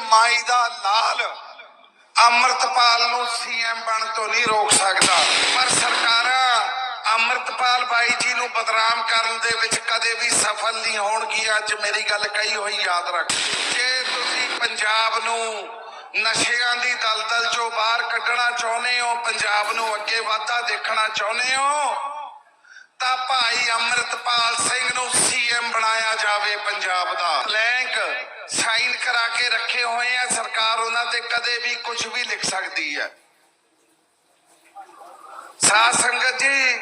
ਮਾਈ ਦਾ ਲਾਲ ਅਮਰਤਪਾਲ ਨੂੰ ਸੀਐਮ ਬਣ ਤੋਂ ਨਹੀਂ ਰੋਕ ਸਕਦਾ। ਪਰ ਸਰਕਾਰਾਂ ਅਮਰਤਪਾਲ ਬਾਈ ਜੀ ਨੂੰ ਬਦਨਾਮ ਕਰਨ ਦੇ ਵਿੱਚ ਕਦੇ ਵੀ ਸਫਲ ਨਹੀਂ ਹੋਣਗੀਆਂ ਅੱਜ ਮੇਰੀ ਗੱਲ ਕਹੀ ਹੋਈ ਯਾਦ ਰੱਖ। ਜੇ ਤੁਸੀਂ ਪੰਜਾਬ ਨੂੰ ਨਸ਼ਿਆਂ ਦੀ ਦਲਦਲ ਚੋਂ ਬਾਹਰ ਕੱਢਣਾ ਚਾਹੁੰਦੇ ਹੋ, ਪੰਜਾਬ ਨੂੰ ਅੱਗੇ ਵਾਧਾ ਦੇਖਣਾ ਚਾਹੁੰਦੇ ਹੋ, ਤਾਂ ਭਾਈ ਅਮਰਤਪਾਲ ਸਿੰਘ ਨੂੰ ਸੀਐਮ ਬਣਾਇਆ ਜਾਵੇ ਪੰਜਾਬ ਦਾ। ਬਲੈਂਕ ਸਾਈਨ ਕਰਾ ਕੇ ਰੱਖੇ ਹੋਏ ਆ, ਸਰਕਾਰ ਉਹਨਾਂ ਤੇ ਕਦੇ ਵੀ ਕੁਝ ਵੀ ਲਿਖ ਸਕਦੀ ਹੈ। ਸਾਧ ਸੰਗਤ ਜੀ,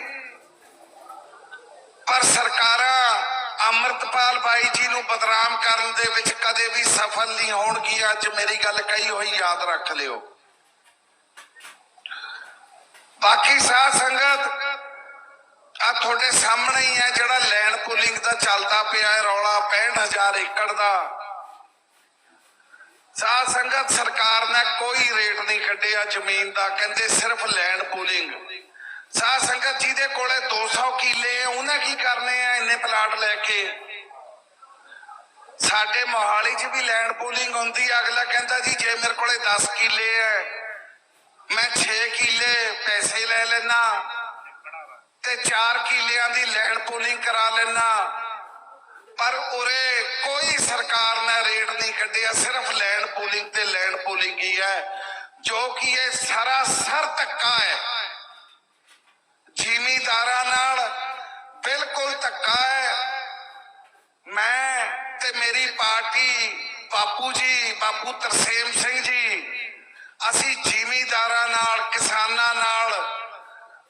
ਪਰ ਸਰਕਾਰਾਂ ਅਮਰਤਪਾਲ ਬਾਈ ਜੀ ਨੂੰ ਬਦਨਾਮ ਕਰਨ ਦੇ ਵਿੱਚ ਕਦੇ ਵੀ ਸਫਲ ਨਹੀਂ ਹੋਣਗੀਆਂ, ਅੱਜ ਮੇਰੀ ਗੱਲ ਕਹੀ ਹੋਈ, ਯਾਦ ਰੱਖ ਲਿਓ। ਬਾਕੀ ਸਾਧ ਸੰਗਤ ਆ ਤੁਹਾਡੇ ਸਾਹਮਣੇ ਹੀ ਹੈ ਜਿਹੜਾ ਲੈਂਡ ਪੂਲਿੰਗ ਦਾ ਚੱਲਦਾ ਪਿਆ ਹੈ, ਰੌਲਾ 65000 ਏਕੜ ਦਾ। ਸਾਧ ਸੰਗਤ ਸਰਕਾਰ ਨੇ ਕੋਈ ਰੇਟ ਨਹੀਂ ਕੱਢਿਆ ਜ਼ਮੀਨ ਦਾ, ਕਹਿੰਦੇ ਸਿਰਫ ਲੈਂਡ ਪੂਲਿੰਗ ਸਾਧ ਸੰਗਤ ਜਿਹਦੇ ਕੋਲੇ 200 ਕਿੱਲੇ ਆ, ਉਹਨੇ ਕੀ ਕਰਨੇ ਆ ਇੰਨੇ ਪਲਾਟ ਲੈ ਕੇ? ਸਾਡੇ ਮੋਹਾਲੀ 'ਚ ਵੀ ਲੈਂਡ ਪੂਲਿੰਗ ਹੁੰਦੀ ਆ, ਅਗਲਾ ਕਹਿੰਦਾ ਜੀ ਜੇ ਮੇਰੇ ਕੋਲੇ 10 ਕਿੱਲੇ ਐ ਮੈਂ 6 ਕਿੱਲੇ ਪੈਸੇ ਲੈ ਲੈਣਾ ਤੇ 4 ਕਿੱਲਿਆਂ ਦੀ ਲੈਂਡ ਪੂਲਿੰਗ ਕਰਾ ਲੈਣਾ ਪਰ ਉਰੇ ਕੋਈ ਸਰਕਾਰ ਨੇ ਰੇਟ ਨਹੀਂ ਕੱਢਿਆ, ਸਿਰਫ ਲੈਂਡ ਪੂਲਿੰਗ ਤੇ ਲੈਂਡ ਪੂਲਿੰਗ ਹੀ ਹੈ, ਜੋ ਕਿ ਇਹ ਸਾਰਾ ਸਰ ਧੱਕਾ ਹੈ। ਜ਼ਿਮੀਦਾਰਾਂ ਨਾਲ ਬਿਲਕੁਲ ਧੱਕਾ ਹੈ। ਮੈਂ ਤੇ ਮੇਰੀ ਪਾਰਟੀ ਬਾਪੂ ਜੀ, ਬਾਪੂ ਤਰਸੇਮ ਸਿੰਘ ਜੀ, ਅਸੀਂ ਜ਼ਿਮੀਦਾਰਾਂ ਨਾਲ, ਕਿਸਾਨਾਂ ਨਾਲ,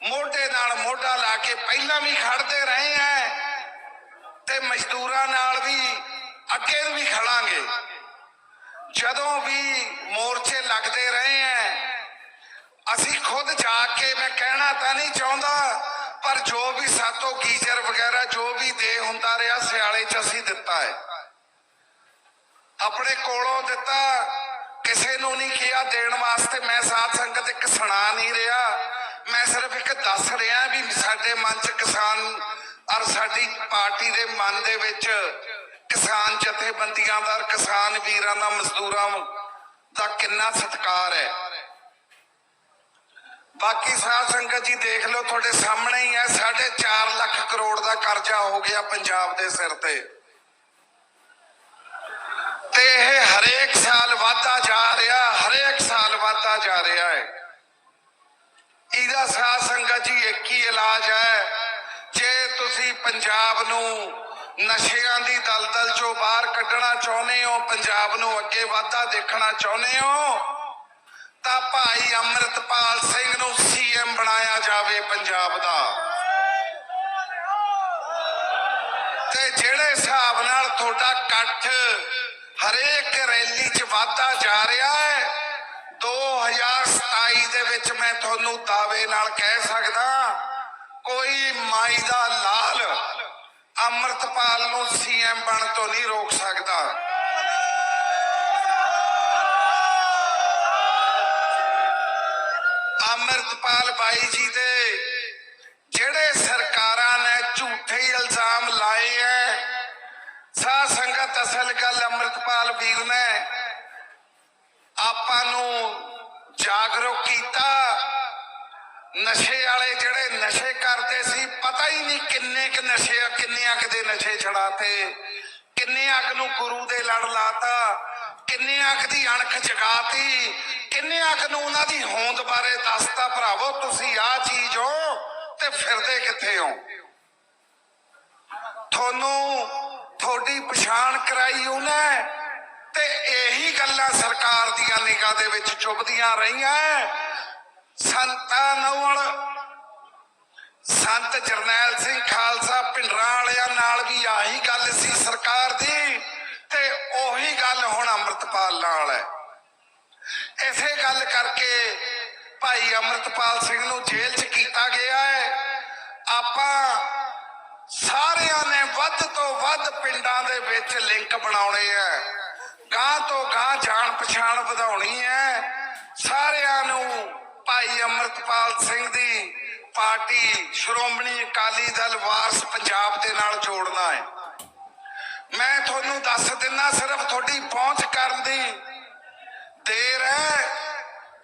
ਮੋਢੇ ਨਾਲ ਮੋਢਾ ਲਾ ਕੇ ਪਹਿਲਾਂ ਵੀ ਖੜਦੇ ਰਹੇ ਹਾਂ ਤੇ ਮਜ਼ਦੂਰਾਂ ਨਾਲ ਵੀ ਅੱਗੇ ਵੀ ਖੜਾਂਗੇ ਜਦੋਂ ਵੀ ਮੋਰਚੇ ਲੱਗਦੇ ਰਹੇ ਹੈ ਅਸੀਂ ਖੁਦ ਜਾ ਕੇ ਮੈਂ ਕਹਿਣਾ ਤਾਂ ਨਹੀਂ ਚਾਹੁੰਦਾ, ਪਰ ਜੋ ਵੀ ਸਾਤੋਂ ਗੀਜ਼ਰ ਵਗੈਰਾ, ਜੋ ਵੀ ਦੇ ਹੁੰਦਾ ਰਿਹਾ, ਸਿਆਲੇ 'ਚ ਅਸੀਂ ਦਿੱਤਾ ਹੈ ਆਪਣੇ ਕੋਲੋਂ ਦਿੱਤਾ, ਕਿਸੇ ਨੂੰ ਨਹੀਂ ਕਿਹਾ ਦੇਣ ਵਾਸਤੇ, ਮੈਂ ਸਾਧ ਸੰਗਤ ਇੱਕ ਸੁਣਾ ਨਹੀਂ ਰਿਹਾ। ਮੈਂ ਸਿਰਫ ਇੱਕ ਦੱਸ ਰਿਹਾ ਵੀ ਸਾਡੇ ਮਨ 'ਚ ਕਿਸਾਨ ਔਰ ਸਾਡੀ ਪਾਰਟੀ ਦੇ ਮਨ ਦੇ ਵਿੱਚ ਕਿਸਾਨ ਜਥੇਬੰਦੀਆਂ ਦਾ ਕਿਸਾਨ ਵੀਰਾਂ ਦਾ, ਮਜ਼ਦੂਰਾਂ ਦਾ ਕਿੰਨਾ ਸਤਿਕਾਰ ਹੈ। ਬਾਕੀ ਸਾਧ ਸੰਗਤ ਜੀ, ਦੇਖ ਲਓ ਤੁਹਾਡੇ ਸਾਹਮਣੇ ਹੀ ਹੈ 4.5 ਲੱਖ ਕਰੋੜ ਦਾ ਕਰਜ਼ਾ ਹੋ ਗਿਆ ਪੰਜਾਬ ਦੇ ਸਿਰ ਤੇ। ਤੇ ਇਹ ਹਰੇਕ ਸਾਲ ਵਾਧਾ ਜਾ ਰਿਹਾ, ਹਰੇਕ ਸਾਲ ਵਾਧਾ ਜਾ ਰਿਹਾ ਹੈ। ਇਹਦਾ ਸਾਧ ਸੰਗਤ ਜੀ, ਇੱਕ ਹੀ ਇਲਾਜ ਹੈ, ਜੇ ਤੁਸੀਂ ਪੰਜਾਬ ਨੂੰ ਨਸ਼ਿਆਂ ਦੀ ਦਲਦਲ ਚੋਂ ਬਾਹਰ ਕੱਢਣਾ ਚਾਹੁੰਦੇ ਹੋ, ਪੰਜਾਬ ਨੂੰ ਅੱਗੇ ਵਾਧਾ ਦੇਖਣਾ ਚਾਹੁੰਦੇ ਹੋ? ਤਾਂ ਭਾਈ ਅਮਰਤਪਾਲ ਸਿੰਘ ਨੂੰ ਸੀਐਮ ਬਣਾਇਆ ਜਾਵੇ ਪੰਜਾਬ ਦਾ। ਤੇ ਜਿਹੜੇ ਹਿਸਾਬ ਨਾਲ ਤੁਹਾਡਾ ਇਕੱਠ ਹਰੇਕ ਰੈਲੀ 'ਚ ਵਾਧਾ ਜਾ ਰਿਹਾ ਹੈ 2027 ਦੇ ਵਿੱਚ ਮੈਂ ਤੁਹਾਨੂੰ ਦਾਅਵੇ ਨਾਲ ਕਹਿ ਸਕਦਾ, ਕੋਈ ਮਾਈ ਦਾ ਲਾਲ ਅਮਰਤਪਾਲ ਨੂੰ ਸੀਐਮ ਬਣ ਤੋਂ ਨਹੀਂ ਰੋਕ ਸਕਦਾ। ਅਮਰਤਪਾਲ ਬਾਈ ਜੀ ਦੇ ਜਿਹੜੇ ਸਰਕਾਰਾਂ ਨੇ ਝੂਠੇ ਇਲਜ਼ਾਮ ਲਾਏ ਐ ਸਾਧ ਸੰਗਤ ਅਸਲ ਗੱਲ ਅਮਰਤਪਾਲ ਵੀਰ ਨੇ ਆਪਾਂ ਨੂੰ ਜਾਗਰੂਕ ਕੀਤਾ। ਨਸ਼ੇ ਵਾਲੇ ਜਿਹੜੇ ਨਸ਼ੇ ਕਰਦੇ ਸੀ ਪਤਾ ਹੀ ਨਹੀਂ ਕਿੰਨੇ ਕ ਨਸ਼ੇ ਆ, ਕਿੰਨੇ ਅੱਗ ਦੇ ਨਸ਼ੇ ਛੜਾਤੇ ਕਿੰਨੇ ਅੱਗ ਨੂੰ ਗੁਰੂ ਦੇ ਲੜ ਲਾਤਾ ਕਿੰਨੇ ਅੱਗ ਦੀ ਅਣਖ ਜਗਾਤੀ ਕਿੰਨੇ ਅੱਗ ਨੂੰ ਉਹਨਾਂ ਦੀ ਹੋਂਦ ਬਾਰੇ ਦੱਸਤਾ ਭਰਾਵੋ ਤੁਸੀਂ ਆ ਚੀਜ਼ ਹੋ ਤੇ ਫਿਰਦੇ ਕਿੱਥੇ ਹੋ? ਤੁਹਾਨੂੰ ਤੁਹਾਡੀ ਪਛਾਣ ਕਰਾਈ ਉਹਨੇ ਤੇ ਇਹੀ ਗੱਲਾਂ ਸਰਕਾਰ ਦੀਆਂ ਨਿਗਾਹ ਦੇ ਵਿੱਚ ਚੁੱਭਦੀਆਂ ਰਹੀਆਂ। ਸੰਤਾਂ ਨਾਲ ਸੰਤ ਜਰਨੈਲ ਸਿੰਘ ਖਾਲਸਾ ਪਿੰਡਰਾਂ ਵਾਲਿਆਂ ਨਾਲ ਵੀ ਆਹੀ ਗੱਲ ਸੀ ਸਰਕਾਰ ਦੀ, ਤੇ ਉਹੀ ਗੱਲ ਹੁਣ ਅੰਮ੍ਰਿਤਪਾਲ ਨਾਲ ਹੈ। ਇਸੇ ਗੱਲ ਕਰਕੇ ਭਾਈ ਅੰਮ੍ਰਿਤਪਾਲ ਸਿੰਘ ਨੂੰ ਜੇਲ੍ਹ 'ਚ ਕੀਤਾ ਗਿਆ ਹੈ। ਆਪਾਂ ਸਾਰਿਆਂ ਨੇ ਵੱਧ ਤੋਂ ਵੱਧ ਪਿੰਡਾਂ ਦੇ ਵਿੱਚ ਲਿੰਕ ਬਣਾਉਣੇ ਆ ਗਾਂ ਤੋਂ ਗਾਂ ਜਾਣ ਪਛਾਣ ਵਧਾਉਣੀ ਹੈ। ਸਾਰਿਆਂ ਨੂੰ ਭਾਈ ਅਮਰਤਪਾਲ ਸਿੰਘ ਦੀ ਪਾਰਟੀ ਸ਼੍ਰੋਮਣੀ ਅਕਾਲੀ ਦਲ ਵਾਰਸ ਪੰਜਾਬ ਦੇ ਨਾਲ ਜੋੜਨਾ ਹੈ। ਮੈਂ ਤੁਹਾਨੂੰ ਦੱਸ ਦਿੰਦਾ ਸਿਰਫ ਤੁਹਾਡੀ ਪਹੁੰਚ ਕਰਨ ਦੀ ਦੇਰ ਹੈ।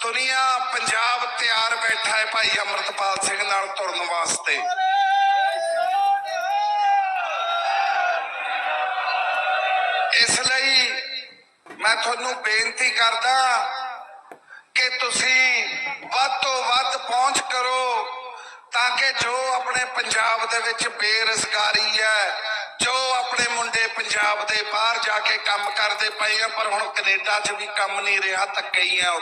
ਦੁਨੀਆ ਪੰਜਾਬ ਤਿਆਰ ਬੈਠਾ ਹੈ ਭਾਈ ਅਮਰਤਪਾਲ ਸਿੰਘ ਨਾਲ ਤੁਰਨ ਵਾਸਤੇ। ਇਸ ਲਈ ਮੈਂ ਤੁਹਾਨੂੰ ਬੇਨਤੀ ਕਰਦਾ ਕਿ ਤੁਸੀਂ ਵੱਧ ਤੋਂ ਵੱਧ ਪਹੁੰਚ ਕਰੋ ਤਾਂ ਕਿ ਜੋ ਆਪਣੇ ਪੰਜਾਬ ਦੇ ਵਿੱਚ ਬੇਰੁਜ਼ਗਾਰੀ ਹੈ, ਜੋ ਆਪਣੇ ਮੁੰਡੇ ਪੰਜਾਬ ਦੇ ਬਾਹਰ ਜਾ ਕੇ ਕੰਮ ਕਰਦੇ ਪਏ ਆ, ਪਰ ਹੁਣ ਕੈਨੇਡਾ 'ਚ ਵੀ ਕੰਮ ਨਹੀਂ ਰਿਹਾ, ਧੱਕੇ ਹੀ ਆ।